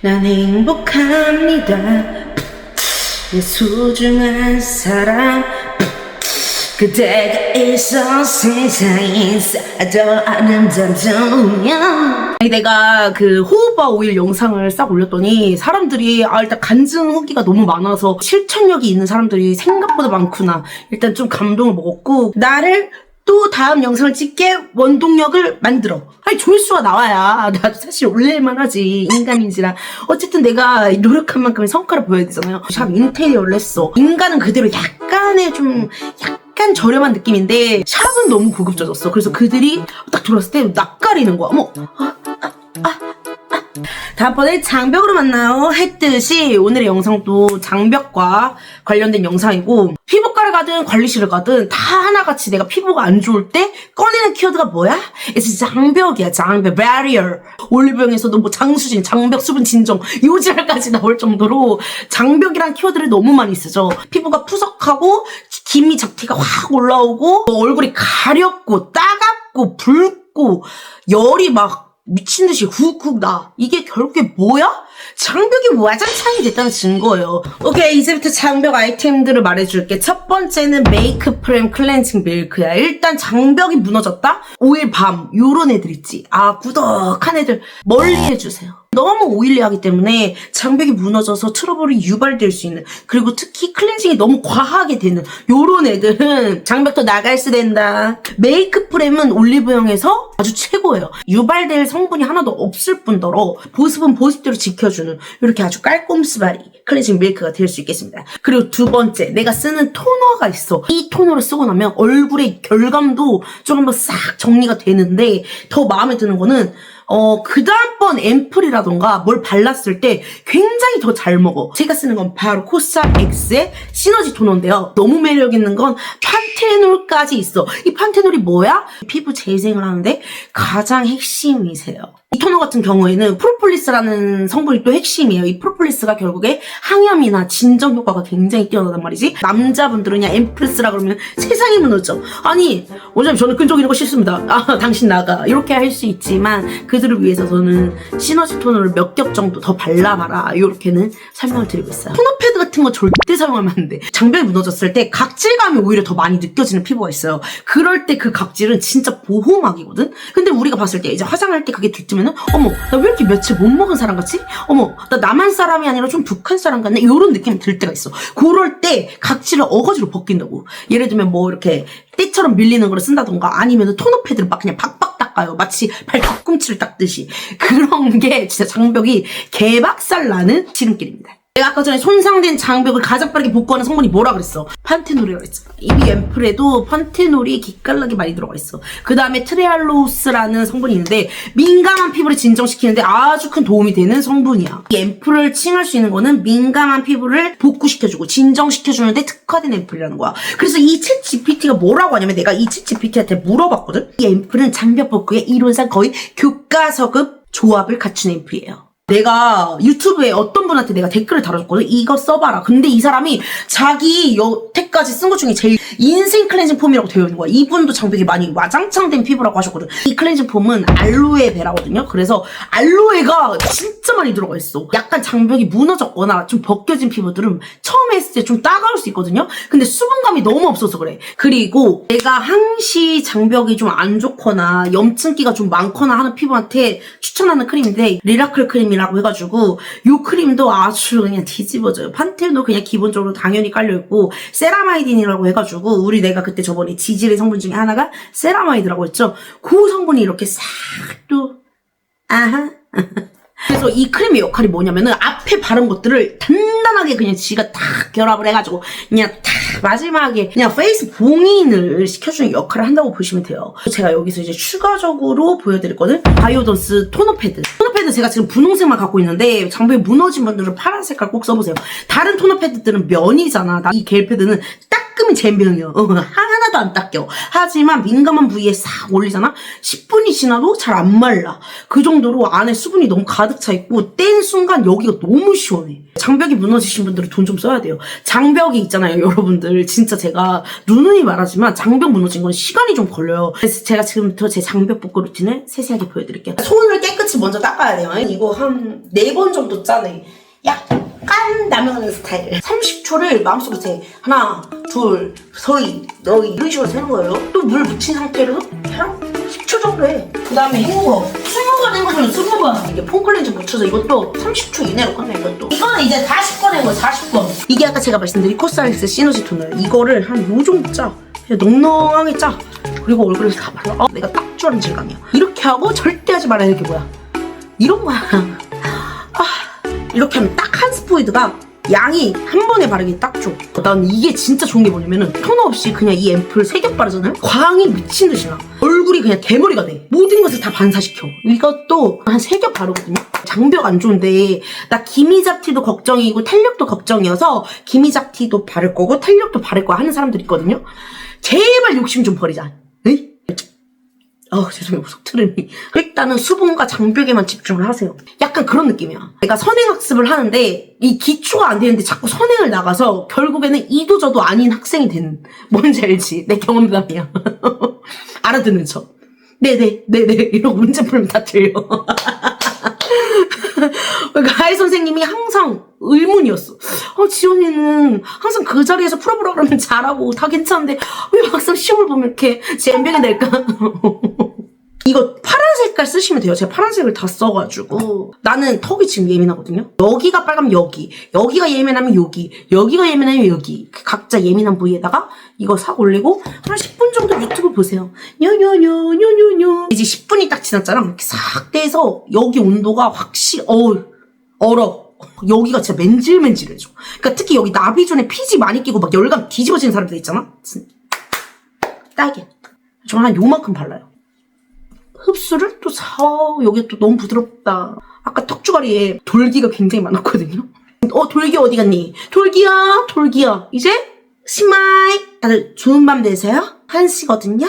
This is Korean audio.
난 행복합니다. 내 소중한 사람. 그대가 있어 세상에 더 아름답다면 내가 그 호흡바 오일 영상을 싹 올렸더니 사람들이 아 일단 간증 후기가 너무 많아서 실천력이 있는 사람들이 생각보다 많구나 일단 좀 감동을 먹었고 나를 또 다음 영상을 찍게 원동력을 만들어. 아니 조회수가 나와야. 나도 사실 올릴만 하지. 인간인지라. 어쨌든 내가 노력한 만큼의 성과를 보여야 되잖아요. 샵 인테리어를 했어. 인간은 그대로 약간의 좀 약간 저렴한 느낌인데 샵은 너무 고급져졌어. 그래서 그들이 딱 들어왔을 때 낯가리는 거야. 어머. 아, 아, 아, 아. 다음번에 장벽으로 만나요 했듯이 오늘의 영상도 장벽과 관련된 영상이고 피부과를 가든 관리실을 가든 다 하나같이 내가 피부가 안 좋을 때 꺼내는 키워드가 뭐야? It's 장벽이야 장벽 barrier 올리브영에서도 뭐 장수진 장벽 수분 진정 요지랄까지 나올 정도로 장벽이란 키워드를 너무 많이 쓰죠 피부가 푸석하고 기미 잡티가 확 올라오고 뭐 얼굴이 가렵고 따갑고 붉고 열이 막 미친 듯이 훅훅 나. 이게 결국에 뭐야? 장벽이 와장창이 됐다는 증거예요. 오케이, 이제부터 장벽 아이템들을 말해줄게. 첫 번째는 메이크 프레임 클렌징 밀크야. 일단 장벽이 무너졌다? 오일 밤, 요런 애들 있지. 아, 구덕한 애들 멀리 해주세요. 너무 오일리하기 때문에 장벽이 무너져서 트러블이 유발될 수 있는 그리고 특히 클렌징이 너무 과하게 되는 요런 애들은 장벽도 나갈 수 된다. 메이크 프렘은 올리브영에서 아주 최고예요. 유발될 성분이 하나도 없을 뿐더러 보습은 보습대로 지켜주는 이렇게 아주 깔끔 스바리 클렌징 밀크가 될 수 있겠습니다. 그리고 두 번째 내가 쓰는 토너가 있어. 이 토너를 쓰고 나면 얼굴의 결감도 좀 한번 싹 정리가 되는데 더 마음에 드는 거는 어, 그 다음번 앰플이라던가 뭘 발랐을 때 굉장히 더 잘 먹어. 제가 쓰는 건 바로 코사 X의 시너지 토너인데요. 너무 매력 있는 건 판테놀까지 있어. 이 판테놀이 뭐야? 피부 재생을 하는데 가장 핵심이세요. 이 토너 같은 경우에는 프로폴리스라는 성분이 또 핵심이에요. 이 프로폴리스가 결국에 항염이나 진정 효과가 굉장히 뛰어나단 말이지. 남자분들은 그냥 앰플스라 그러면 세상이 무너져. 아니, 원장님 저는 끈적 이런 거 싫습니다. 아, 당신 나가. 이렇게 할 수 있지만 그 들을 위해서 저는 시너지 토너를 몇 겹 정도 더 발라봐라. 이렇게는 설명을 드리고 있어요. 토너 패드 같은 거 절대 사용하면 안 돼. 장벽이 무너졌을 때 각질감이 오히려 더 많이 느껴지는 피부가 있어요. 그럴 때 그 각질은 진짜 보호막이거든? 근데 우리가 봤을 때 이제 화장할 때 그게 들뜨면은 어머, 나 왜 이렇게 며칠 못 먹은 사람 같지? 어머, 나 남한 사람이 아니라 좀 북한 사람 같네? 이런 느낌이 들 때가 있어. 그럴 때 각질을 어거지로 벗긴다고. 예를 들면 뭐 이렇게 때처럼 밀리는 걸 쓴다던가 아니면 토너 패드를 막 그냥 팍 팍 닦아요. 마치 발 뒤꿈치를 닦듯이. 그런 게 진짜 장벽이 개박살 나는 지름길입니다. 내가 아까 전에 손상된 장벽을 가장 빠르게 복구하는 성분이 뭐라 그랬어? 판테놀이라고 했잖아. 이비 앰플에도 판테놀이 기깔나게 많이 들어가 있어. 그 다음에 트레알로스라는 성분이 있는데 민감한 피부를 진정시키는데 아주 큰 도움이 되는 성분이야. 이 앰플을 칭할 수 있는 거는 민감한 피부를 복구시켜주고 진정시켜주는데 특화된 앰플이라는 거야. 그래서 이챗 GPT가 뭐라고 하냐면 내가 이챗 GPT한테 물어봤거든? 이 앰플은 장벽 복구의 이론상 거의 교과서급 조합을 갖춘 앰플이에요. 내가 유튜브에 어떤 분한테 내가 댓글을 달아줬거든. 이거 써봐라. 근데 이 사람이 자기 여태까지 쓴 것 중에 제일 인생 클렌징 폼이라고 되어 있는 거야. 이분도 장벽이 많이 와장창 된 피부라고 하셨거든. 이 클렌징 폼은 알로에 베라거든요. 그래서 알로에가 진짜 많이 들어가 있어. 약간 장벽이 무너졌거나 좀 벗겨진 피부들은 처음에 했을 때 좀 따가울 수 있거든요. 근데 수분감이 너무 없어서 그래. 그리고 내가 항시 장벽이 좀 안 좋거나 염증기가 좀 많거나 하는 피부한테 추천하는 크림인데 리라클 크림이 라고 해가지고 요 크림도 아주 그냥 뒤집어져요. 판테놀 그냥 기본적으로 당연히 깔려있고 세라마이딘이라고 해가지고 우리 내가 그때 저번에 지질의 성분 중에 하나가 세라마이드라고 했죠. 그 성분이 이렇게 싹 또 아하 그래서 이 크림의 역할이 뭐냐면은 앞에 바른 것들을 단단하게 그냥 지가 탁 결합을 해가지고 그냥 탁 마지막에 그냥 페이스 봉인을 시켜주는 역할을 한다고 보시면 돼요. 제가 여기서 이제 추가적으로 보여드릴 거는 바이오던스 토너 패드. 토너 패드 제가 지금 분홍색만 갖고 있는데 장벽이 무너진 분들은 파란 색깔 꼭 써보세요. 다른 토너 패드들은 면이잖아. 나이겔 패드는 따끔히 잼면이요. 어, 하나도 안 닦여. 하지만 민감한 부위에 싹 올리잖아? 10분이 지나도 잘 안 말라. 그 정도로 안에 수분이 너무 가득 차 있고 뗀 순간 여기가 너무 시원해. 장벽이 무너지신 분들은 돈 좀 써야 돼요. 장벽이 있잖아요, 여러분들. 진짜 제가 누누이 말하지만 장벽 무너진 건 시간이 좀 걸려요. 그래서 제가 지금부터 제 장벽 복구 루틴을 세세하게 보여드릴게요. 손을 깨끗 깨끗이 먼저 닦아야 돼요. 이거 한 네 번 정도 짜네. 약간 남용하는 스타일. 30초를 마음속으로 세. 하나, 둘, 서희, 너희 이런 식으로 세는 거예요. 또 물 묻힌 상태로 한 10초 정도 해. 그 다음에 헹궈. 20번 헹궈주면 20번. 이게 폼클렌즈 묻혀서 이것도 30초 이내로 끝내, 이것도. 이거는 이제 40번 헹궈, 40번. 이게 아까 제가 말씀드린 코스알리스 시너지 토너. 이거를 한 요 정도 짜. 그냥 넉넉하게 짜. 그리고 얼굴에 다 발라. 어, 내가 딱 좋아하는 질감이야. 이렇게 하고 절대 하지 말아야 될 게 뭐야. 이런 거야. 아, 이렇게 하면 딱 한 스포이드가 양이 한 번에 바르기 딱 좋아. 난 이게 진짜 좋은 게 뭐냐면은 토너 없이 그냥 이 앰플 세 겹 바르잖아요? 광이 미친 듯이 나. 얼굴이 그냥 대머리가 돼. 모든 것을 다 반사시켜. 이것도 한 세 겹 바르거든요? 장벽 안 좋은데 나 기미잡티도 걱정이고 탄력도 걱정이어서 기미잡티도 바를 거고 탄력도 바를 거야 하는 사람들 있거든요? 제발 욕심 좀 버리자. 아 죄송해요. 속 트름이. 일단은 수분과 장벽에만 집중을 하세요. 약간 그런 느낌이야. 내가 선행학습을 하는데 이 기초가 안 되는데 자꾸 선행을 나가서 결국에는 이도 저도 아닌 학생이 되는 뭔지 알지? 내 경험담이야. 알아듣는 척. 네네 네네. 이러고 문제 풀면 다 틀려 그러니까 하이 선생님이 항상 의문이었어. 어, 지원이는 항상 그 자리에서 풀어보라 그러면 잘하고 다 괜찮은데 왜 막상 시험을 보면 이렇게 잼병이 될까? 이거 파란 색깔 쓰시면 돼요. 제가 파란색을 다 써가지고 나는 턱이 지금 예민하거든요. 여기가 빨가면 여기, 여기가 예민하면 여기, 여기가 예민하면 여기. 각자 예민한 부위에다가 이거 싹 올리고 한 10분 정도 유튜브 보세요. 뇨뇨뇨뇨뇨뇨 이제 10분이 딱 지났잖아. 이렇게 싹 떼서 여기 온도가 확실히 어 얼어. 여기가 진짜 맨질맨질해져. 그러니까 특히 여기 나비존에 피지 많이 끼고 막 열감 뒤집어지는 사람들 있잖아. 진- 딱이야. 저는 한 요만큼 발라요. 흡수를 또 사, 여기 또 너무 부드럽다. 아까 턱주가리에 돌기가 굉장히 많았거든요. 어, 돌기 어디 갔니? 돌기야, 돌기야. 이제 스마일. 다들 좋은 밤 되세요. 한시거든요.